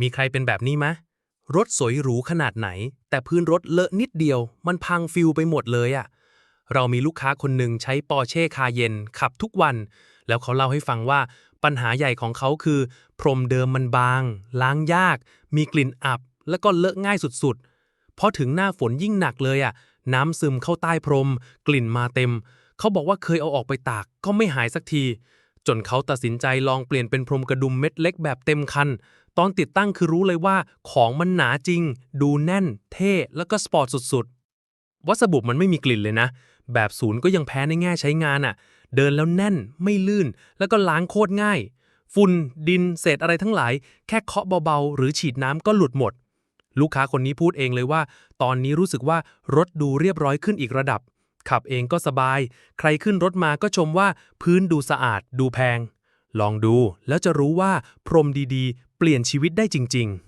มีใครเป็นแบบนี้ไหมรถสวยหรูขนาดไหน แต่พื้นรถเลอะนิดเดียว มันพังฟิวไปหมดเลยอะเรามีลูกค้าคนหนึ่งใช้ปอร์เช่คาเยนขับทุกวัน แล้วเขาเล่าให้ฟังว่าปัญหาใหญ่ของเขาคือ พรมเดิมมันบาง ล้างยาก มีกลิ่นอับ แล้วก็เลอะง่ายสุดๆพอถึงหน้าฝนยิ่งหนักเลยอะน้ำซึมเข้าใต้พรม กลิ่นมาเต็ม เขาบอกว่าเคยเอาออกไปตาก ก็ไม่หายสักที จนเขาตัดสินใจลองเปลี่ยนเป็นพรมกระดุมเม็ดเล็กแบบเต็มคัน ตอนติดตั้งคือรู้เลยว่าของมันหนาจริง ดูแน่น เท่ แล้วก็สปอร์ตสุดๆ วัสดุมันไม่มีกลิ่นเลยนะ แบบศูนย์ก็ยังแพ้ในแง่ใช้งานอะ่ะ เดินแล้วแน่น ไม่ลื่น แล้วก็ล้างโคตรง่าย ฝุ่น ดิน เศษอะไรทั้งหลาย แค่เคาะเบาๆ หรือฉีดน้ำก็หลุดหมด ลูกค้าคนนี้พูดเองเลยว่า ตอนนี้รู้สึกว่ารถดูเรียบร้อยขึ้นอีกระดับ ขับเองก็สบาย ใครขึ้นรถมาก็ชมว่าพื้นดูสะอาด ดูแพง ลองดูแล้วจะรู้ว่าพรมดีๆ เปลี่ยนชีวิตได้จริง ๆ